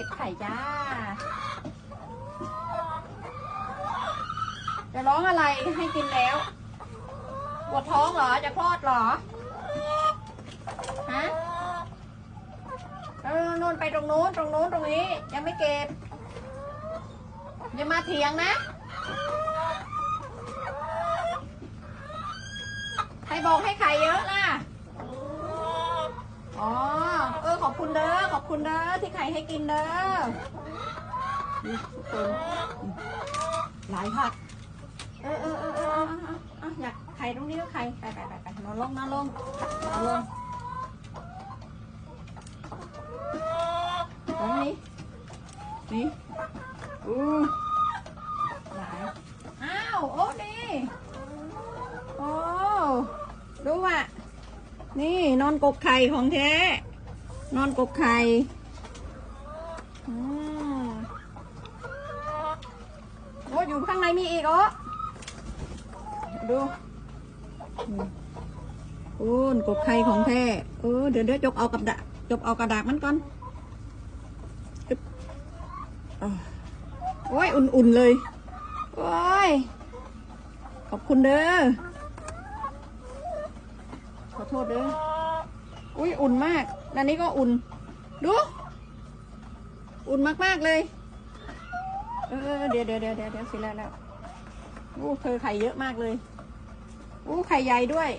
ก็บไข่จ้า จะร้องอะไรให้กินแล้วปวดท้องเหรอ จะคลอดเหรอ ฮะเออโน่นไปตรงนู้นตรงนู้นตรงนี้ ยังไม่เก็บ อย่ามาเถียงนะ ใครบอกให้ไข่เยอะล่ะ อ๋อ เออ ขอบคุณเด้อ ขอบคุณเด้อ ที่ไข่ให้กินเด้อทุกคนหลายผักเออเออเออเออเอออาเอาอยากไข่ตรงนี้ก็ไข่ไปไปไปไปนอนลงนอนลงนอนลงตรงนี้นี่อู้หลายอ้าว โอ้ดีโอ้ดูอะ นี่นอนกกไข่ของแท้ นอนกกไข่อืมโอ้อยู่ข้างในมีอีกเหรอดูอืมโอ้นกกไข่ของแท้เออเดี๋ยวเดี๋ยวจกเอากับดาจกเอากระดาษมันก่อนอึ๊บอ่าโอ้ยอุ่นๆเลยโอ้ยขอบคุณเด้อขอโทษเด้อ อุ้ยอุ่นมากด้านนี้ก็อุ่น ดู อุ่นมากๆเลย เออเดี๋ยวเดี๋ยวเดี๋ยวเดี๋ยวเดี๋ยวสร็จแล้วแล้วอู้เธอไข่เยอะมากเลยอู้ไข่ใหญ่ด้วย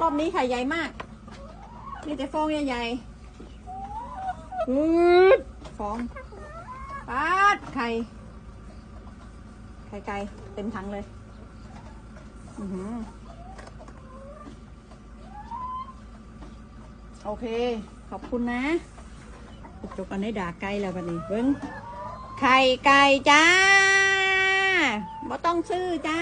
รอบนี้ไข่ใหญ่มากนี่แต่ฟองใหญ่ๆอืดฟองปาดไข่ไข่ไก่เต็มถังเลย อือหือ โอเค ขอบคุณนะจบอันนี้ด่าไก่แล้วบันนี้เบิ้งไข่ไก่จ้าบ่ต้องซื้อจ้า